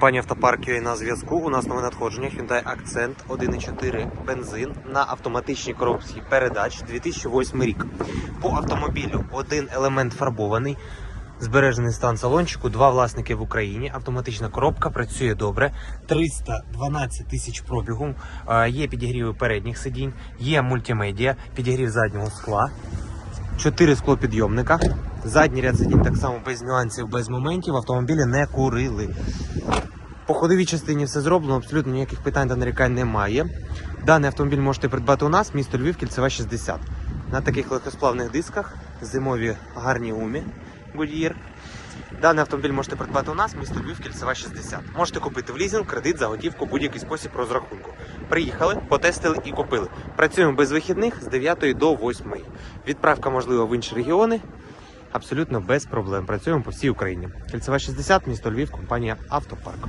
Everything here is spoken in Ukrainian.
Пані автопарк UA на зв'язку. У нас нове надходження Hyundai Accent 1.4 бензин на автоматичній коробці передач 2008 рік. По автомобілю один елемент фарбований. Збережений стан салончику, два власники в Україні. Автоматична коробка працює добре. 312 тисяч пробігу. Є підігріви передніх сидінь, є мультимедіа, підігрів заднього скла. Чотири склопідйомника. Задній ряд сидінь так само без нюансів, без моментів. Автомобілі не курили. По ходовій частині все зроблено, абсолютно ніяких питань та нарікань немає. Даний автомобіль можете придбати у нас, місто Львів, кільцева 60. На таких легкосплавних дисках, зимові гарні гумі Goodyear. Даний автомобіль можете придбати у нас, місто Львів, кільцева 60. Можете купити в лізинг, кредит, за готівку, будь-який спосіб розрахунку. Приїхали, потестили і купили. Працюємо без вихідних з 9 до 8. Відправка можлива в інші регіони. Абсолютно без проблем. Працюємо по всій Україні. Кільцева 60, місто Львів, компанія Автопарк.